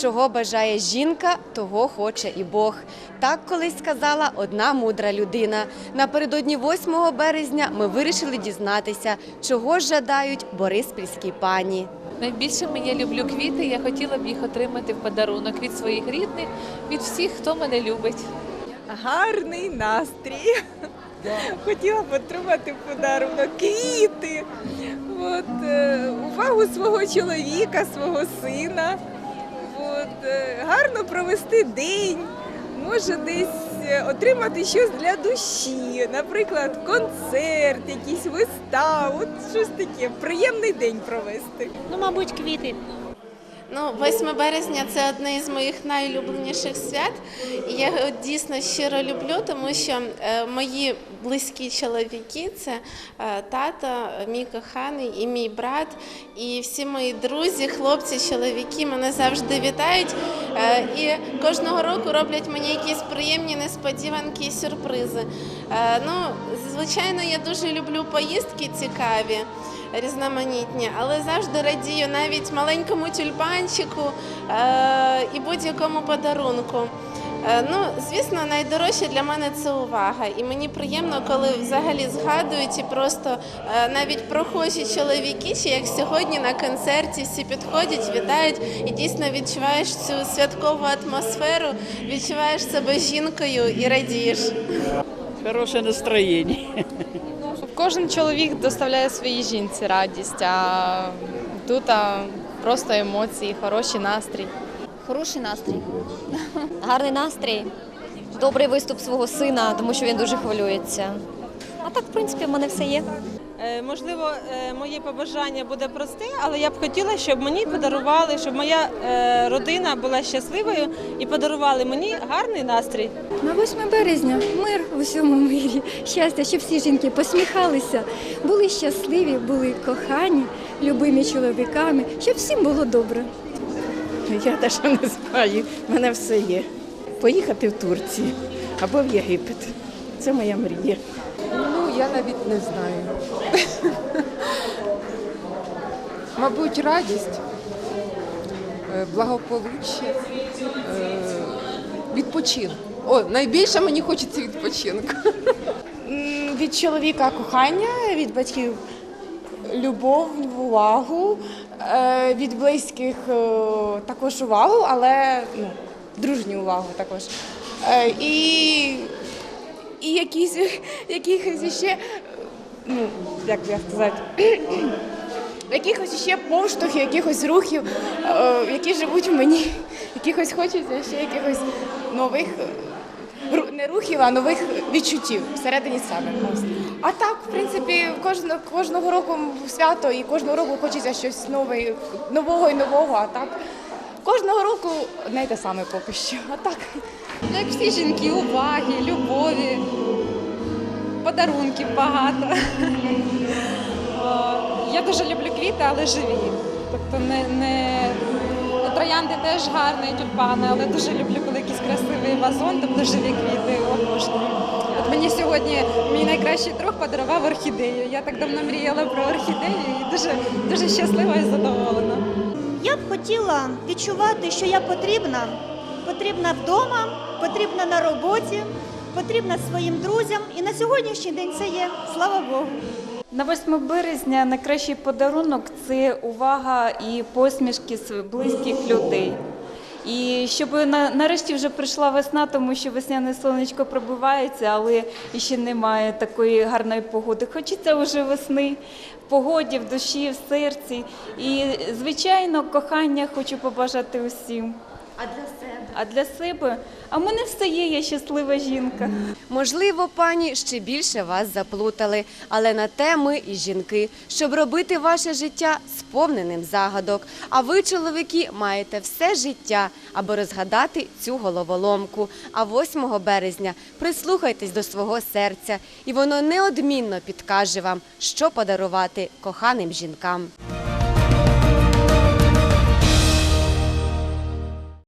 Чого бажає жінка, того хоче і Бог. Так колись сказала одна мудра людина. Напередодні 8 березня ми вирішили дізнатися, чого ж жадають бориспільські пані. Найбільше я люблю квіти. Я хотіла б їх отримати в подарунок від своїх рідних, від всіх, хто мене любить. Гарний настрій. Хотіла б отримати в подарунок квіти. От, е, увагу свого чоловіка, свого сина. От, е, гарно провести день. Може десь е, отримати щось для душі, наприклад, концерт, якісь вистав, от щось таке, приємний день провести. Ну, мабуть, квіти. Ну, 8 березня це одне із моїх найулюбленіших свят. І я його дійсно щиро люблю, тому що е, мої близькі чоловіки це е, тато, мій коханий і мій брат. І всі мої друзі, хлопці, чоловіки мене завжди вітають. Е, і кожного року роблять мені якісь приємні несподіванки і сюрпризи. Ну, звичайно, я дуже люблю поїздки цікаві різноманітні, але завжди радію навіть маленькому тюльпанчику е, і будь-якому подарунку. Е, Ну, звісно, найдорожче для мене це увага. І мені приємно, коли взагалі згадують і просто е, навіть прохожі чоловіки, чи як сьогодні на концерті всі підходять, вітають і дійсно відчуваєш цю святкову атмосферу, відчуваєш себе жінкою і радієш. Хорошее настроение. Кожен чоловік доставляє своїй жінці радість, а тут просто емоції, хороший настрій. Хороший настрій. Гарний настрій. Добрий виступ свого сина, тому що він дуже хвилюється. А так, в принципі, в мене все є. Е, Можливо, е, моє побажання буде просте, але я б хотіла, щоб мені подарували, щоб моя е, родина була щасливою і подарували мені гарний настрій. На 8 березня мир у всьому мирі, щастя, щоб всі жінки посміхалися, були щасливі, були кохані, любимі чоловіками, щоб всім було добре. Я навіть не знаю, в мене все є. Поїхати в Турцію або в Єгипет. Це моя мрія. Я навіть не знаю. Мабуть, радість, е, благополуччя, е, відпочинок. О, найбільше мені хочеться відпочинку. Від чоловіка кохання, від батьків любов, увагу, е, від близьких також увагу, але ну, дружню увагу також. І, і якісь, якихось ще, ну, як я сказати, якихось ще поштовхів, якихось рухів, е, які живуть в мені, якихось хочеться ще якихось нових ру- не рухів, а нових відчуттів всередині себе. А так, в принципі, кожного, кожного року свято і кожного року хочеться щось нове, нового і нового. А так кожного року не те саме поки що. А так. Як всі жінки, уваги, любові, подарунків багато. Я дуже люблю квіти, але живі. Тобто не, не троянди теж гарні, тюльпани, але дуже люблю, коли якийсь красивий вазон, тобто живі квіти, обожнюю. От мені сьогодні мій найкращий друг подарував орхідею. Я так давно мріяла про орхідею і дуже, дуже щаслива і задоволена. Я б хотіла відчувати, що я потрібна. Потрібна вдома, потрібна на роботі, потрібна своїм друзям. І на сьогоднішній день це є. Слава Богу. На 8 березня найкращий подарунок це увага і посмішки з близьких людей. І щоб нарешті вже прийшла весна, тому що весняне сонечко пробивається, але ще немає такої гарної погоди. Хочеться вже весни, в погоді, в душі, в серці. І, звичайно, кохання хочу побажати усім. А для себе? А для себе? А в мене все є, я щаслива жінка. Можливо, пані ще більше вас заплутали, але на те ми і жінки, щоб робити ваше життя сповненим загадок. А ви, чоловіки, маєте все життя, аби розгадати цю головоломку. А 8 березня прислухайтесь до свого серця, і воно неодмінно підкаже вам, що подарувати коханим жінкам.